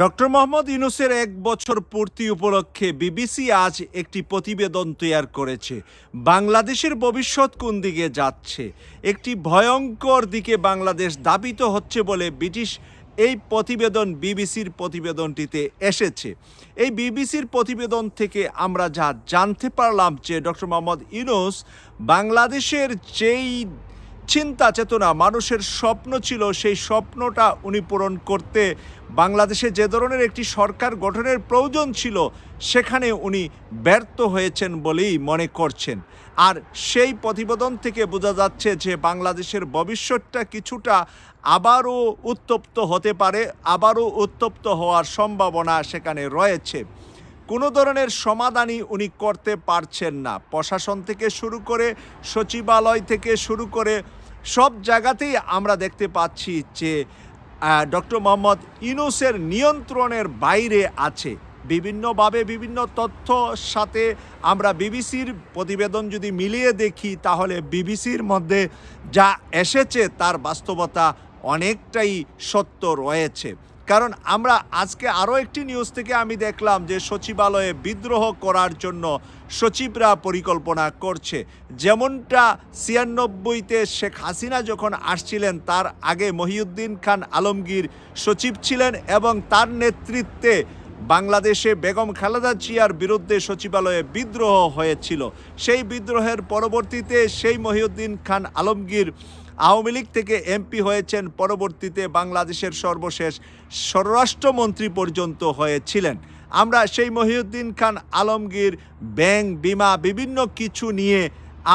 Doctor Mohammad ইউনুসের এক বছর পূর্তি উপলক্ষে বিবিসি আজ একটি প্রতিবেদন তৈরি করেছে। বাংলাদেশের ভবিষ্যৎ কোন দিকে যাচ্ছে? একটি ভয়ঙ্কর দিকে বাংলাদেশ দাবিত হচ্ছে বলে ব্রিটিশ এই প্রতিবেদন বিবিসির প্রতিবেদনটিতে এসেছে। এই বিবিসির প্রতিবেদন থেকে আমরা যা জানতে পারলাম যে ডক্টর মোহাম্মদ ইউনুস বাংলাদেশের যেই চিন্তা চেতনা, মানুষের স্বপ্ন ছিল সেই স্বপ্নটা উনি পূরণ করতে। বাংলাদেশে যে ধরনের একটি সরকার গঠনের প্রয়োজন ছিল, সেখানে উনি ব্যর্থ হয়েছেন বলেই মনে করছেন। আর সেই প্রতিবেদন থেকে বোঝা যাচ্ছে যে বাংলাদেশের ভবিষ্যৎটা কিছুটা আবারও উত্তপ্ত হতে পারে, আবারও উত্তপ্ত হওয়ার সম্ভাবনা সেখানে রয়েছে। কোনো ধরনের সমাধানই উনি করতে পারছেন না। প্রশাসন থেকে শুরু করে, সচিবালয় থেকে শুরু করে সব জায়গাতেই আমরা দেখতে পাচ্ছি যে ডক্টর মোহাম্মদ ইউনুসের নিয়ন্ত্রণের বাইরে আছে। বিভিন্নভাবে বিভিন্ন তথ্য সাথে আমরা বিবিসির প্রতিবেদন যদি মিলিয়ে দেখি, তাহলে বিবিসির মধ্যে যা এসেছে তার বাস্তবতা অনেকটাই সত্য রয়েছে। কারণ আমরা আজকে আরও একটি নিউজ থেকে আমি দেখলাম যে সচিবালয়ে বিদ্রোহ করার জন্য সচিবরা পরিকল্পনা করছে। যেমনটা ছিয়ানব্বইতে শেখ হাসিনা যখন আসছিলেন, তার আগে মহিউদ্দিন খান আলমগীর সচিব ছিলেন এবং তার নেতৃত্বে বাংলাদেশে বেগম খালেদা জিয়ার বিরুদ্ধে সচিবালয়ে বিদ্রোহ হয়েছিল। সেই বিদ্রোহের পরবর্তীতে সেই মহিউদ্দিন খান আলমগীর আওয়ামী লীগ থেকে এমপি হয়েছেন, পরবর্তীতে বাংলাদেশের সর্বশেষ স্বরাষ্ট্রমন্ত্রী পর্যন্ত হয়েছিলেন। আমরা সেই মহিউদ্দিন খান আলমগীর, ব্যাংক, বিমা, বিভিন্ন কিছু নিয়ে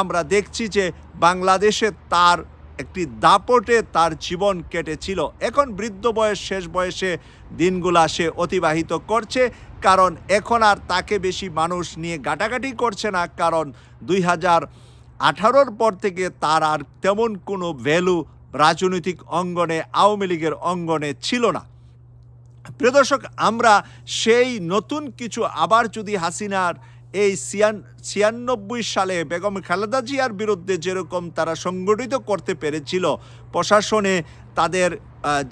আমরা দেখছি যে বাংলাদেশে তার একটি দাপটে তার জীবন কেটেছিল। এখন বৃদ্ধ বয়স, শেষ বয়সে দিনগুলা সে অতিবাহিত করছে, কারণ এখন আর তাকে বেশি মানুষ নিয়ে গাটাগাটি করছে না, কারণ দুই হাজার আঠারোর পর থেকে তার আর তেমন কোনো ভ্যালু রাজনৈতিক অঙ্গনে, আওয়ামী লীগের অঙ্গনে ছিল না। প্রিয় দর্শক, আমরা সেই নতুন কিছু আবার যদি হাসিনার এই ছিয়ান, ছিয়ানব্বই সালে বেগম খালেদা জিয়ার বিরুদ্ধে যেরকম তারা সংগঠিত করতে পেরেছিল, প্রশাসনে তাদের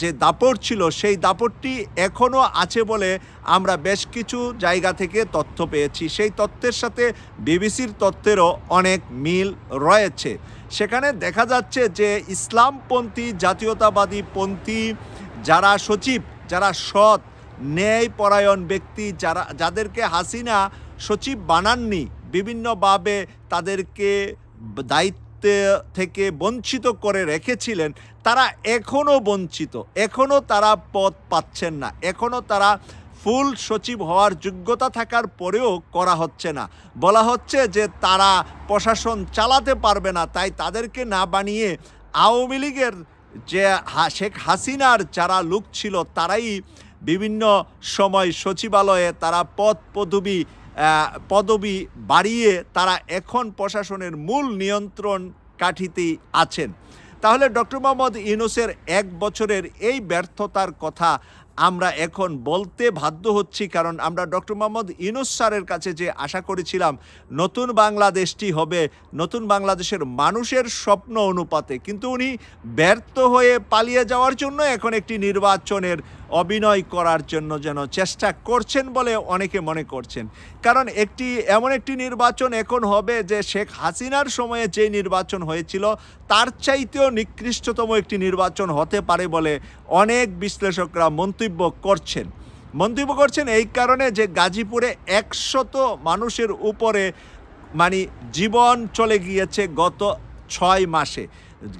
যে দাপট ছিল, সেই দাপটটি এখনও আছে বলে আমরা বেশ কিছু জায়গা থেকে তথ্য পেয়েছি। সেই তথ্যের সাথে বিবিসির তথ্যেরও অনেক মিল রয়েছে। সেখানে দেখা যাচ্ছে যে ইসলামপন্থী, জাতীয়তাবাদী পন্থী যারা সচিব, যারা সৎ, ন্যায়পরায়ণ ব্যক্তি যারা, যাদেরকে হাসিনা সচিব বানাননি, বিভিন্নভাবে তাদেরকে দায়িত্ব থেকে বঞ্চিত করে রেখেছিলেন, তারা এখনও বঞ্চিত। এখনও তারা পদ পাচ্ছেন না। এখনও তারা ফুল সচিব হওয়ার যোগ্যতা থাকার পরেও করা হচ্ছে না। বলা হচ্ছে যে তারা প্রশাসন চালাতে পারবে না, তাই তাদেরকে না বানিয়ে আওয়ামী লীগের যে শেখ হাসিনার যারা লোক ছিল, তারাই বিভিন্ন সময় সচিবালয়ে তারা পদ পদবি পদবি বাড়িয়ে তারা এখন প্রশাসনের মূল নিয়ন্ত্রণ কাঠিতেই আছেন। তাহলে ডক্টর মোহাম্মদ ইউনুসের এক বছরের এই ব্যর্থতার কথা আমরা এখন বলতে বাধ্য হচ্ছি, কারণ আমরা ডক্টর মোহাম্মদ ইউনুস স্যারের কাছে যে আশা করেছিলাম, নতুন বাংলাদেশটি হবে, নতুন বাংলাদেশের মানুষের স্বপ্ন অনুপাতে। কিন্তু উনি ব্যর্থ হয়ে পালিয়ে যাওয়ার জন্য এখন একটি নির্বাচনের অভিনয় করার জন্য যেন চেষ্টা করছেন বলে অনেকে মনে করছেন। কারণ একটি, এমন একটি নির্বাচন এখন হবে যে শেখ হাসিনার সময়ে যে নির্বাচন হয়েছিল, তার চাইতেও নিকৃষ্টতম একটি নির্বাচন হতে পারে বলে অনেক বিশ্লেষকরা মন্তব্য করছেন। মন্তব্য করছেন এই কারণে যে গাজীপুরে একশত মানুষের উপরে মানে জীবন চলে গিয়েছে গত ছয় মাসে।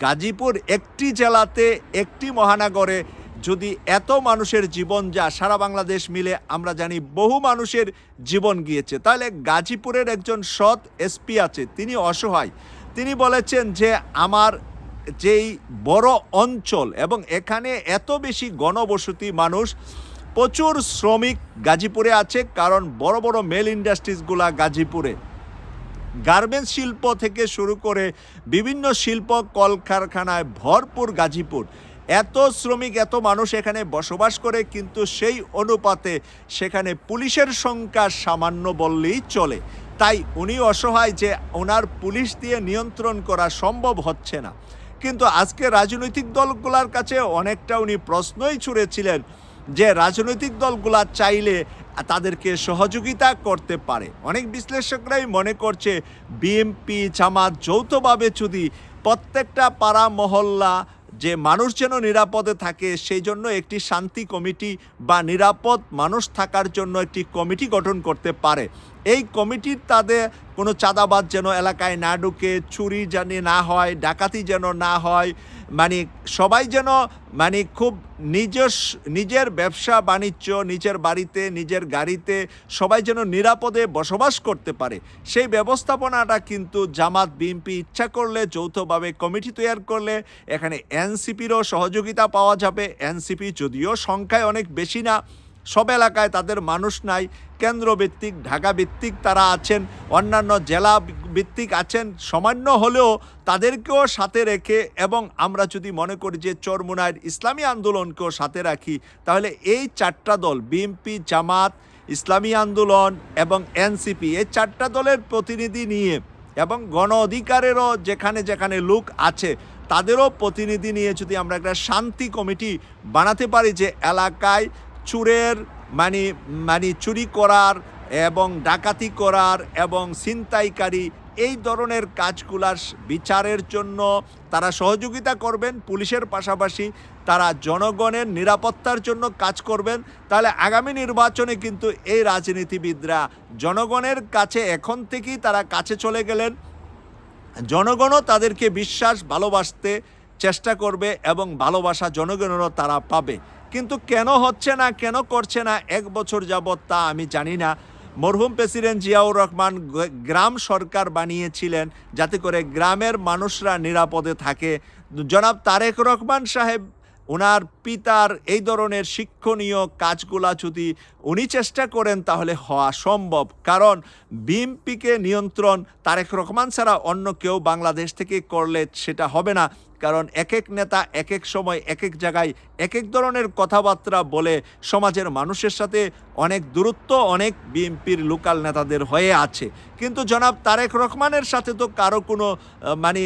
গাজীপুর একটি জেলাতে, একটি মহানগরে যদি এত মানুষের জীবন যা সারা বাংলাদেশ মিলে, আমরা জানি বহু মানুষের জীবন গিয়েছে। তাহলে গাজীপুরের একজন সৎ এসপি আছে, তিনি অসহায়। তিনি বলেছেন যে, আমার যেই বড় অঞ্চল এবং এখানে এত বেশি গণবসতি মানুষ, প্রচুর শ্রমিক গাজীপুরে আছে, কারণ বড় বড় মেল ইন্ডাস্ট্রিজগুলা গাজীপুরে। গার্মেন্টস শিল্প থেকে শুরু করে বিভিন্ন শিল্প কলকারখানায় ভরপুর গাজীপুর। এত শ্রমিক, এত মানুষ এখানে বসবাস করে, কিন্তু সেই অনুপাতে সেখানে পুলিশের সংখ্যা সামান্য বললেই চলে। তাই উনি অসহায় যে ওনার পুলিশ দিয়ে নিয়ন্ত্রণ করা সম্ভব হচ্ছে না। কিন্তু আজকে রাজনৈতিক দলগুলোর কাছে অনেকটা উনি প্রশ্নই ছুড়েছিলেন যে রাজনৈতিক দলগুলা চাইলে তাদেরকে সহযোগিতা করতে পারে। অনেক বিশ্লেষকরাই মনে করছে বিএমপি, জামাত যৌথভাবে যদি প্রত্যেকটা পাড়া, মহল্লা যে মানুষ যেন নিরাপদে থাকে, সেই জন্য একটি শান্তি কমিটি বা নিরাপদ মানুষ থাকার জন্য একটি কমিটি গঠন করতে পারে। এই কমিটির তাদের কোনো চাঁদাবাদ যেন এলাকায় না ঢুকে, চুরি জানি না হয়, ডাকাতি যেন না হয় মানে সবাই যেন মানে খুব নিজস নিজের ব্যবসা, বাণিজ্য, নিজের বাড়িতে, নিজের গাড়িতে সবাই যেন নিরাপদে বসবাস করতে পারে। সেই ব্যবস্থাপনাটা কিন্তু জামাত, বিএনপি ইচ্ছা করলে, যৌথভাবে কমিটি তৈরি করলে এখানে এনসিপিরও সহযোগিতা পাওয়া যাবে। এনসিপি যদিও সংখ্যায় অনেক বেশি না সব এলাকায় তাদের মানুষ নাই কেন্দ্র ভিত্তিক ঢাকা ভিত্তিক তারা আছেন, অন্যান্য জেলা ভিত্তিক আছেন, সামান্য হলেও তাদেরকেও সাথে রেখে এবং আমরা যদি মনে করি যে চরমুনায়ের ইসলামী আন্দোলনকেও সাথে রাখি, তাহলে এই চারটা দল, বিএনপি, জামাত, ইসলামী আন্দোলন এবং এনসিপি, এই চারটা দলের প্রতিনিধি নিয়ে এবং গণ অধিকারেরও যেখানে যেখানে লোক আছে, তাদেরও প্রতিনিধি নিয়ে যদি আমরা একটা শান্তি কমিটি বানাতে পারি যে এলাকায় চুরের মানে মানে চুরি করার এবং ডাকাতি করার এবং ছিনতাইকারী এই ধরনের কাজগুলার বিচারের জন্য তারা সহযোগিতা করবেন, পুলিশের পাশাপাশি তারা জনগণের নিরাপত্তার জন্য কাজ করবেন। তাহলে আগামী নির্বাচনে কিন্তু এই রাজনীতিবিদরা জনগণের কাছে এখন থেকেই তারা কাছে চলে গেলেন। জনগণও তাদেরকে বিশ্বাস, ভালোবাসতে চেষ্টা করবে এবং ভালোবাসা জনগণেরও তারা পাবে। কিন্তু কেন হচ্ছে না, কেন করছে না, এক বছর যাবৎ তা আমি জানি না। মরহুম প্রেসিডেন্ট জিয়াউর রহমান গ্রাম সরকার বানিয়েছিলেন যাতে করে গ্রামের মানুষরা নিরাপদে থাকে। জনাব তারেক রহমান সাহেব ওনার পিতার এই ধরনের শিক্ষণীয় কাজগুলা যদি উনি চেষ্টা করেন তাহলে হওয়া সম্ভব। কারণ বিএমপিকে নিয়ন্ত্রণ তারেক রহমান ছাড়া অন্য কেউ বাংলাদেশ থেকে করলে সেটা হবে না। কারণ এক এক নেতা এক এক সময় এক এক জায়গায় এক এক ধরনের কথাবার্তা বলে সমাজের মানুষের সাথে অনেক দূরত্ব, অনেক বিএনপির লোকাল নেতাদের হয়ে আছে। কিন্তু জনাব তারেক রহমানের সাথে তো কারও কোনো মানে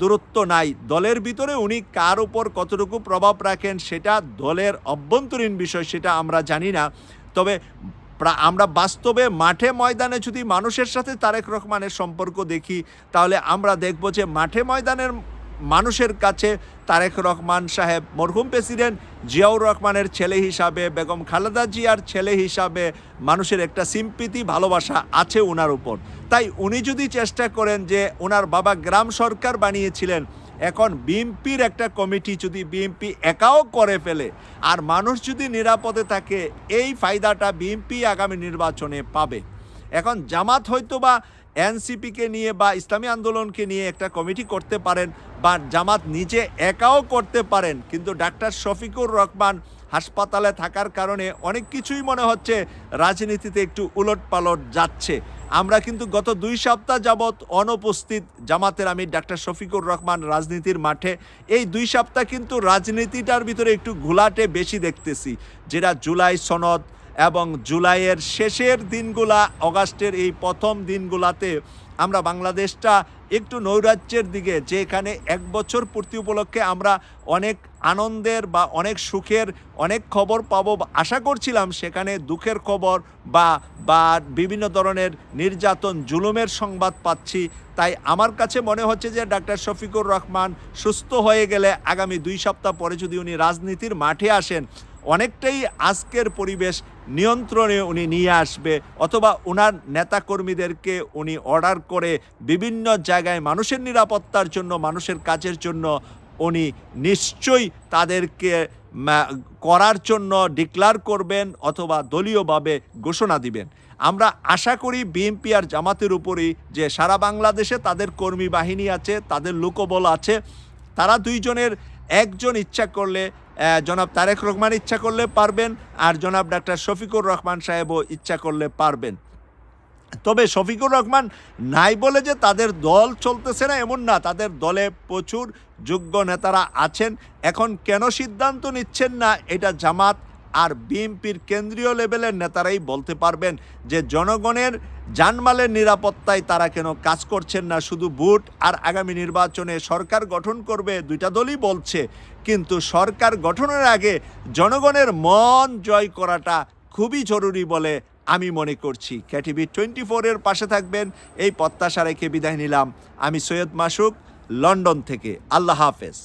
দূরত্ব নাই। দলের ভিতরে উনি কার উপর কতটুকু প্রভাব রাখেন সেটা দলের অভ্যন্তরীণ বিষয়, সেটা আমরা জানি না। তবে আমরা বাস্তবে মাঠে ময়দানে যদি মানুষের সাথে তারেক রহমানের সম্পর্ক দেখি, তাহলে আমরা দেখব যে মাঠে ময়দানের মানুষের কাছে তারেক রহমান সাহেব মরহুম প্রেসিডেন্ট, জিয়াউর রহমানের ছেলে হিসাবে, বেগম খালেদা জিয়ার ছেলে হিসাবে মানুষের একটা সিম্পিতি ভালোবাসা আছে ওনার উপর। তাই উনি যদি চেষ্টা করেন যে ওনার বাবা গ্রাম সরকার বানিয়েছিলেন, এখন বিএমপির একটা কমিটি যদি বিএমপি একাও করে ফেলে, আর মানুষ যদি নিরাপদে থাকে, এই ফায়দাটা বিএমপি আগামী নির্বাচনে পাবে। এখন জামাত হয়তো বা এনসিপিকে নিয়ে বা ইসলামী আন্দোলনকে নিয়ে একটা কমিটি করতে পারেন বা জামাত নিজে একাও করতে পারেন। কিন্তু ডাক্তার শফিকুর রহমান হাসপাতালে থাকার কারণে অনেক কিছুই মনে হচ্ছে রাজনীতিতে একটু উলট পালট যাচ্ছে। আমরা কিন্তু গত দুই সপ্তাহ যাবৎ অনুপস্থিত জামাতের আমি ডাক্তার শফিকুর রহমান রাজনীতির মাঠে। এই দুই সপ্তাহ কিন্তু রাজনীতিটার ভিতরে একটু ঘোলাটে বেশি দেখতেছি। যেটা জুলাই সনদ এবং জুলাইয়ের শেষের দিনগুলা, অগাস্টের এই প্রথম দিনগুলাতে আমরা বাংলাদেশটা একটু নৈরাজ্যের দিকে, যেখানে এক বছর পূর্তি উপলক্ষে আমরা অনেক আনন্দের বা অনেক সুখের অনেক খবর পাবো। আশা করছিলাম সেখানে দুঃখের খবর বা বা বিভিন্ন ধরনের নির্যাতন, জুলুমের সংবাদ পাচ্ছি। তাই আমার কাছে মনে হচ্ছে যে ডাক্তার শফিকুর রহমান সুস্থ হয়ে গেলে আগামী দুই সপ্তাহ পরে যদি উনি রাজনীতির মাঠে আসেন, অনেকটাই আজকের পরিবেশ নিয়ন্ত্রণে উনি নিয়ে আসবে অথবা ওনার নেতাকর্মীদেরকে উনি অর্ডার করে বিভিন্ন জায়গায় মানুষের নিরাপত্তার জন্য, মানুষের কাজের জন্য উনি নিশ্চয়ই তাদেরকে করার জন্য ডিক্লার করবেন অথবা দলীয়ভাবে ঘোষণা দিবেন। আমরা আশা করি বিএনপি আর জামাতের উপরই যে সারা বাংলাদেশে তাদের কর্মী বাহিনী আছে, তাদের লোকবল আছে, তারা দুইজনের একজন ইচ্ছা করলে জনাব তারেক রহমান ইচ্ছা করলে পারবেন আর জনাব ডাক্তার শফিকুর রহমান সাহেবও ইচ্ছা করলে পারবেন। তবে শফিকুর রহমান নাই বলে যে তাদের দল চলতেছে না এমন না, তাদের দলে প্রচুর যোগ্য নেতারা আছেন। এখন কেন সিদ্ধান্ত নিচ্ছেন না এটা জামাত আর বিএনপির কেন্দ্রীয় লেভেলের নেতারাই বলতে পারবেন যে জনগণের জানমালের নিরাপত্তায় তারা কেন কাজ করছেন না, শুধু ভোট আর আগামী নির্বাচনে সরকার গঠন করবে দুইটা দলই বলছে। কিন্তু সরকার গঠনের আগে জনগণের মন জয় করাটা খুবই জরুরি বলে আমি মনে করছি। ক্যাটিভি টোয়েন্টি ফোরের পাশে থাকবেন, এই প্রত্যাশা রেখে বিদায় নিলাম। আমি সৈয়দ মাসুক, লন্ডন থেকে। আল্লাহ হাফেজ।